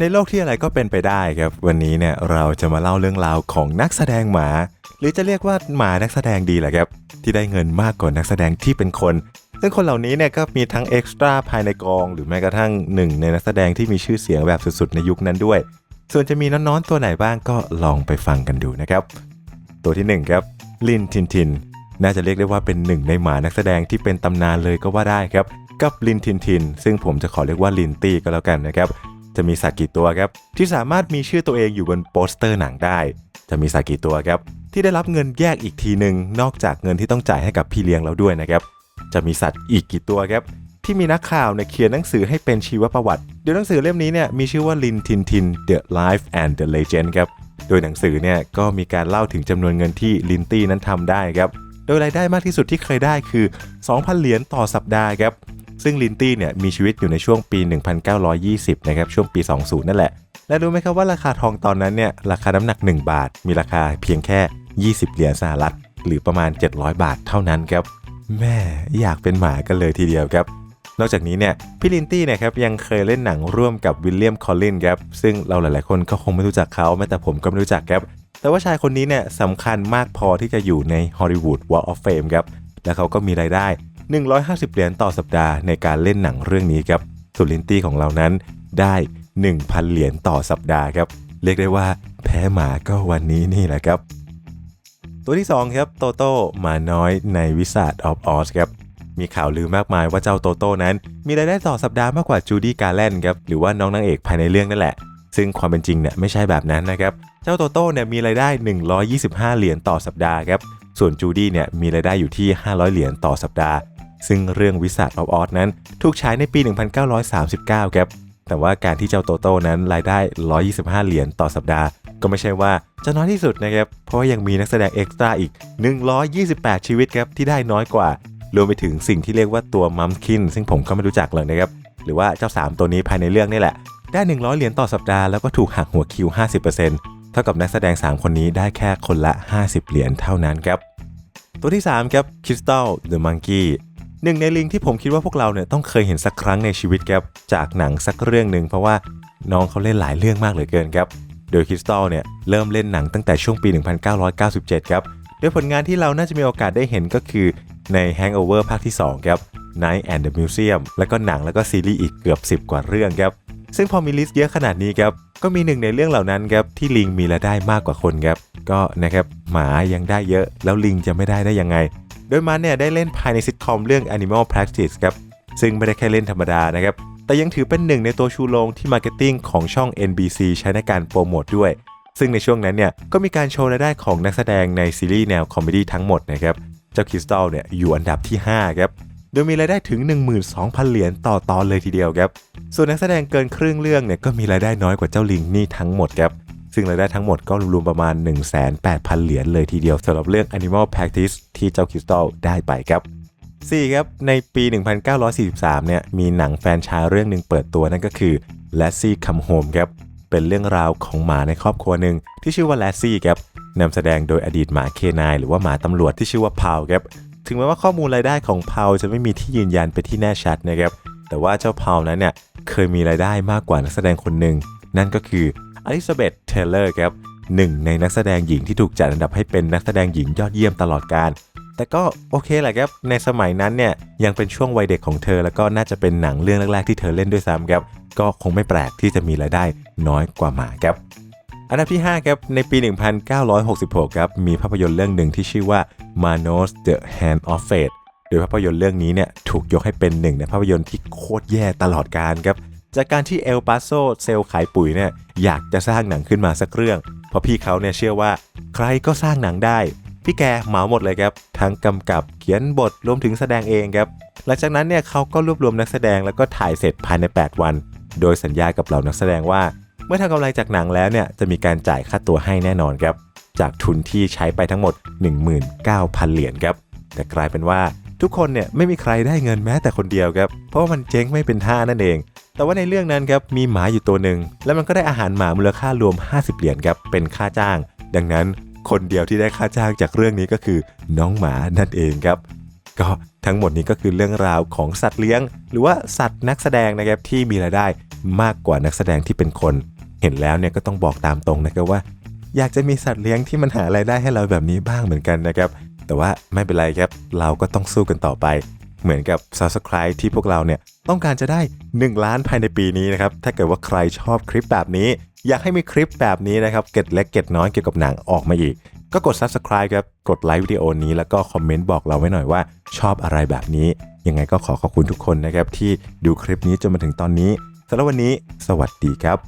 ในโลกที่อะไรก็เป็นไปได้ครับ วันนี้เนี่ยเราจะมาเล่าเรื่องราวของนักแสดงหมา หรือจะเรียกว่าหมานักแสดงดีแหละครับ ที่ได้เงินมากกว่านักแสดงที่เป็นคน ซึ่งคนเหล่านี้เนี่ยก็มีทั้งเอ็กซ์ตร้าภายในกอง หรือแม้กระทั่งหนึ่งในนักแสดงที่มีชื่อเสียงแบบสุดๆในยุคนั้นด้วย ส่วนจะมีน้อนๆตัวไหนบ้างก็ลองไปฟังกันดูนะครับ ตัวที่หนึ่งครับลินทินทินน่าจะเรียกได้ว่าเป็นหนึ่งในหมานักแสดงที่เป็นตำนานเลยก็ว่าได้ครับ กับลินทินทิน ซึ่งผมจะขอเรียกว่าลินตี้ก็แล้วกันนะครับ จะมีสัตว์กี่ตัวครับที่สามารถมีชื่อตัวเองอยู่บนโปสเตอร์หนังได้ จะมีสัตว์กี่ตัวครับที่ได้รับเงินแยกอีกทีหนึ่งนอกจากเงินที่ต้องจ่ายให้กับพี่เลี้ยงแล้วด้วยนะครับจะมีสัตว์อีกกี่ตัวครับที่มีนักข่าวเนี่ยเขียนหนังสือให้เป็นชีวประวัติ โดยหนังสือเล่มนี้เนี่ยมีชื่อว่าลินทินทิน The Life and the Legend ครับโดยหนังสือเนี่ยก็มีการเล่าถึงจำนวนเงินที่ลินตี้นั้นทำได้ครับโดยรายได้มากที่สุดที่เคยได้คือ 2,000 เหรียญต่อสัปดาห์ครับ ซึ่งลินตี้เนี่ยมีชีวิตอยู่ในช่วงปี 1920 นะครับช่วงปี 20 นั่นแหละ และรู้ไหมครับว่าราคาทองตอนนั้นเนี่ยราคาน้ำหนัก 1 บาท มีราคาเพียงแค่ 20 เหรียญสหรัฐ หรือประมาณ 700 บาทเท่านั้นครับแม่อยากเป็นหมากันเลยทีเดียวครับ นอกจากนี้เนี่ยพี่ลินตี้เนี่ยครับยังเคยเล่นหนังร่วมกับวิลเลียมคอลลินครับซึ่งเราหลายๆคนก็คงไม่รู้จักเขาแม้แต่ผมก็ไม่รู้จักครับแต่ว่าชายคนนี้เนี่ยสำคัญมากพอที่จะอยู่ในฮอลลีวูด Walk of Fame ครับและเขาก็มีรายได้ 150 เหรียญต่อสัปดาห์ในการเล่นหนังเรื่องนี้ครับส่วนลินตี้ของเรานั้นได้ 1,000 เหรียญต่อสัปดาห์ครับ เรียกได้ว่าแพ้หมาก็วันนี้นี่แหละครับ ตัวที่ 2 ครับโตโต้มาน้อยในวิสาดออฟออสครับมีข่าวลือมากมายว่าเจ้าโตโต้นั้น มีรายได้ต่อสัปดาห์มากกว่าจูดี้กาแลนด์ครับหรือว่าน้องนางเอกภายในเรื่องนั่นแหละ ซึ่งความเป็นจริงเนี่ยไม่ใช่แบบนั้นนะครับ เจ้าโตโต้เนี่ยมีรายได้ 125 เหรียญต่อสัปดาห์ครับส่วนจูดี้เนี่ยมีรายได้อยู่ที่ 500 เหรียญต่อสัปดาห์ ซึ่งเรื่องวิสาดออฟออสนั้นถูกฉายในปี 1939 ครับแต่ว่าการที่เจ้าโตโต้นั้นรายได้ 125 เหรียญต่อสัปดาห์ ก็ไม่ใช่ว่าจะน้อยที่สุดนะครับ เพราะว่ายังมีนักแสดงเอ็กซ์ตร้าอีก 128 ชีวิตครับที่ได้น้อยกว่า รวมไปถึงสิ่งที่เรียกว่าตัวมัมคิน ซึ่งผมก็ไม่รู้จักเลยนะครับ หรือว่าเจ้า 3 ตัวนี้ภายในเรื่องนี่แหละ ได้ 100 เหรียญต่อสัปดาห์แล้วก็ถูกหักหัวคิว 50%เท่ากับนักแสดง 3 คนนี้ได้แค่คนละ 50 เหรียญเท่านั้นครับ ตัวที่3ครับคริสตัลเดอะมังกี้ หนึ่งในลิงที่ผมคิดว่าพวกเราเนี่ยต้องเคยเห็นสักครั้งในชีวิตครับจากหนังสักเรื่องหนึ่งเพราะว่าน้องเขาเล่นหลายเรื่องมากเหลือเกินครับโดยคริสตัลเนี่ยเริ่มเล่นหนังตั้งแต่ช่วงปี 1997 ครับโดยผลงานที่เราน่าจะมีโอกาสได้เห็นก็คือใน Hangover ภาคที่ 2 ครับ Night and the Museum แล้วก็หนังแล้วก็ซีรีส์อีกเกือบ 10 กว่าเรื่องครับ ซึ่งพอมีลิสต์เยอะขนาดนี้ครับ ก็มีหนึ่งในเรื่องเหล่านั้นครับ ที่ลิงมีรายได้มากกว่าคนครับ ก็นะครับหมายังได้เยอะแล้วลิงจะไม่ได้ได้ยังไง โดยมันเนี่ยได้เล่นภายในซิทคอมเรื่อง Animal Practice ครับ ซึ่งไม่ได้แค่เล่นธรรมดานะครับ แต่ยังถือเป็นหนึ่งในตัวชูโรงที่มาร์เก็ตติ้งของช่อง NBC ใช้ในการโปรโมทด้วย ซึ่งในช่วงนั้นเนี่ยก็มีการโชว์รายได้ของนักแสดงในซีรีส์แนวคอมเมดี้ทั้งหมดนะครับ เจ้าคริสตัลเนี่ยอยู่อันดับที่ 5 ครับโดยมีรายได้ถึง 12,000 เหรียญต่อตอนเลยทีเดียวครับ ส่วนนักแสดงเกินครึ่งเรื่องเนี่ยก็มีรายได้น้อยกว่าเจ้าลิงนี่ทั้งหมดครับ ซึ่งรายได้ทั้งหมดก็รวมๆประมาณ 1,800 เหรียญเลยทีเดียวสำหรับเรื่อง Animal Practice ที่เจ้าคริสตัลได้ไปครับ 4 ครับ ในปี 1943 เนี่ยมีหนังแฟนชายเรื่องหนึ่งเปิดตัวนั่นก็คือ Lassie Come Home ครับ เป็นเรื่องราวของหมาในครอบครัวหนึ่งที่ชื่อว่า Lassie ครับนำแสดงโดยอดีตหมาเคนายหรือว่าหมาตำรวจที่ชื่อว่าพาวครับถึงแม้ว่าข้อมูลรายได้ของพาวจะไม่มีที่ยืนยันไปนที่แน่ชัดนะครับแต่ว่าเจ้าพาวนั้นเนี่ยเคยมีรายได้มากกว่านักแสดงคนหนึ่งนั่นก็คือ อลิซาเบธเทเลอร์ครับหนึ่งในนักแสดงหญิงที่ถูกจัดอันดับให้เป็นนักแสดงหญิงยอดเยี่ยมตลอดกาลแต่ก็โอเคแหละครับ ในสมัยนั้นเนี่ยยังเป็นช่วงวัยเด็กของเธอ แล้วก็น่าจะเป็นหนังเรื่องแรกๆที่เธอเล่นด้วยซ้ำครับ ก็คงไม่แปลกที่จะมีรายได้น้อยกว่าหมาครับ อันดับที่ 5 ครับ ในปี 1966 ครับ มีภาพยนตร์เรื่องหนึ่งที่ชื่อว่า Manos the Hand of Fate โดยภาพยนตร์เรื่องนี้เนี่ยถูกยกให้เป็นหนึ่งในภาพยนตร์ที่โคตรแย่ตลอดการครับ จากการที่เอลปาโซเซลขายปุ๋ยเนี่ยอยากจะสร้างหนังขึ้นมาสักเรื่อง เพราะพี่เขาเนี่ยเชื่อว่าใครก็สร้างหนังได้ พี่แกเหมาหมดเลยครับ ทั้งกำกับเขียนบทรวมถึงแสดงเองครับ หลังจากนั้นเนี่ยเขาก็รวบรวมนักแสดงแล้วก็ถ่ายเสร็จภายใน 8 วัน โดยสัญญากับเหล่านักแสดงว่า เมื่อทำกำไรจากหนังแล้วเนี่ยจะมีการจ่ายค่าตัวให้แน่นอนครับ จากทุนที่ใช้ไปทั้งหมด 19,000 เหรียญครับ แต่กลายเป็นว่าทุกคนเนี่ยไม่มีใครได้เงินแม้แต่คนเดียวครับ เพราะว่ามันเจ๊งไม่เป็นท่านั่นเอง แต่ว่าในเรื่องนั้นครับมีหมาอยู่ตัวหนึ่งแล้วมันก็ได้อาหารหมามูลค่ารวม 50 เหรียญครับเป็นค่าจ้าง ดังนั้นคนเดียวที่ได้ค่าจ้างจากเรื่องนี้ก็คือน้องหมานั่นเองครับก็ทั้งหมดนี้ก็คือเรื่องราวของสัตว์เลี้ยง หรือว่าสัตว์นักแสดงนะครับที่มีรายได้มากกว่านักแสดงที่เป็นคน เห็นแล้วเนี่ยก็ต้องบอกตามตรงนะครับว่า อยากจะมีสัตว์เลี้ยงที่มันหาไรายได้ให้เราแบบนี้บ้างเหมือนกันนะครับแต่ว่าไม่เป็นไรครับเราก็ต้องสู้กันต่อไป เหมือนกับ Subscribe ที่พวกเราเนี่ยต้องการจะได้ 1 ล้านภายในปีนี้นะครับ ถ้าเกิดว่าใครชอบคลิปแบบนี้ อยากให้มีคลิปแบบนี้นะครับ เก็ดเล็กเก็ดน้อยเกี่ยวกับหนังออกมาอีก ก็กด Subscribe ครับ กดไลค์วิดีโอนี้แล้วก็คอมเมนต์บอกเราไว้หน่อยว่าชอบอะไรแบบนี้ ยังไงก็ขอขอบคุณทุกคนนะครับที่ดูคลิปนี้จนมาถึงตอนนี้สำหรับวันนี้ สวัสดีครับ